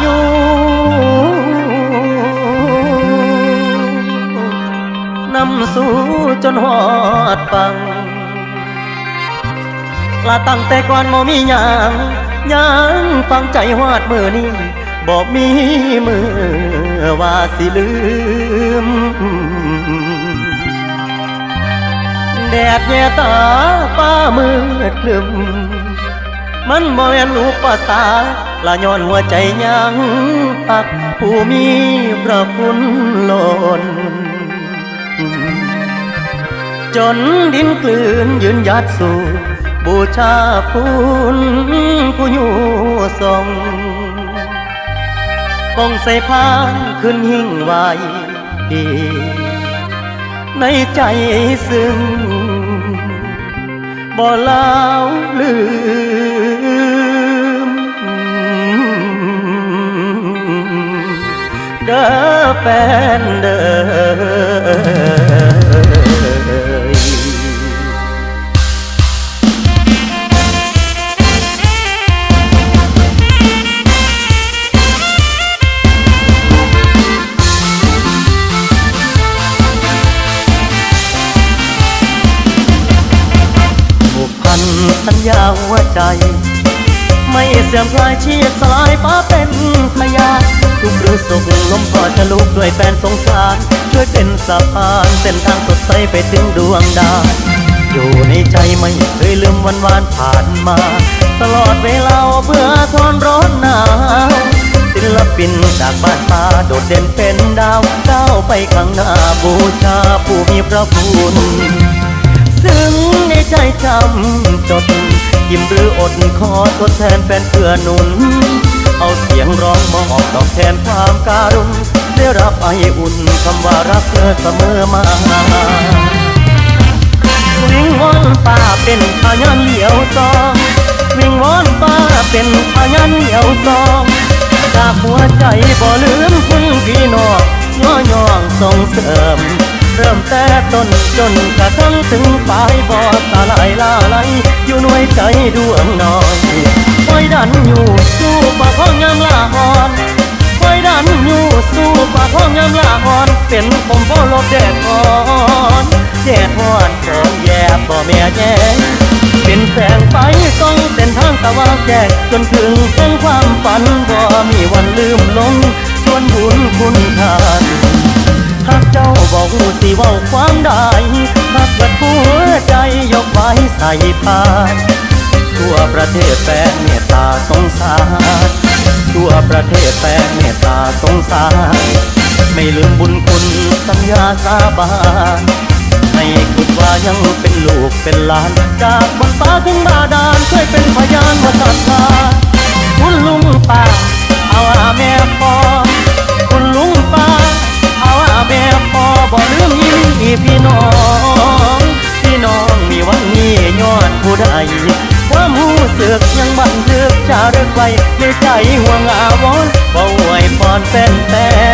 อยู่นำสู่จนหอดฟังกละตั้งแต่ก่อนบ่มีหยังยังฟังใจหอดมือนี้บ่มีมือว่าสิลืม แดดแย่ตาป้ามืดคลึมมันบ่แม่นลูกภาษา ละย้อนหัวใจยังปักผู้มีพระคุณล้นจนดินกลืนยืนยัดสู่บูชาคุณผู้อยู่ทรงปองใส่พานขึ้นหิ่งไว้ดีในใจซึ้งบ่ลาวลืม ด้อแฟนเด้อันสัญญาหัวใจ ไม่เสื่อมคลายชีพสลายฟ้าเป็นพยานทุกหรือสุขลมพอจะลุกด้วยแฟนสงสาร ช่วยเป็นสะพานเส้นทางสดใสไปถึงดวงดาวอยู่ในใจไม่เคยลืมวันวานผ่านมา ตลอดเวลาเพื่อทนร้อนหนาวศิลปินจากบ้านป่าโดดเด่นเป็นดาวก้าวไปข้างหน้าบูชาผู้มีพระคุณ ซึ่งในใจจำจดยิ้มหรืออดขอทดแทนแฟนเพื่อหนุน เอาเสียงร้องมอบตอบแทนความการุณได้รับไออุ่นคำว่ารักเธอเสมอมาวิงวอนป้าเป็นพยานเหลียวซองวิงวอนป้าเป็นพยานเหลียวซองจากหัวใจบ่ลืมคุณพี่น้องย่อย่องส่งเสริม เริ่มแต่ต้นจนกระทั่งถึงปลายบ่ตาลายลาไหลอยู่หน่วยใจดวงน้อยคอยดันอยู่สู้ปากห้องยามลาหอนคอยดันอยู่สู้ปากห้องยามลาหอน เป็นผมพ่อลบแดดอ่อนแดดฮอนก็แย่บ่แม่แย่เป็นแสงไฟส่องเส้นทางสว่างแจ้งจนถึงเส้นความฝันบ่มีวันลืมลงส่วนบุญคุณ บอกสิว่าความได้หากเกิดหัวใจยกไว้ใส่พานทั่วประเทศแฟนเมตตาสงสารทั่วประเทศแฟนเมตตาสงสารไม่ลืมบุญคุณสัญญาสาบานให้คิดว่ายังเป็นลูกเป็นหลาน จากบนฟ้าถึงบาดาลช่วยเป็นพยานว่าศรัทธา ความหูเสือกยังบันทึกจารึกไว้ในใจห่วงอาวรณ์บ่อวยพรเป็นแฟน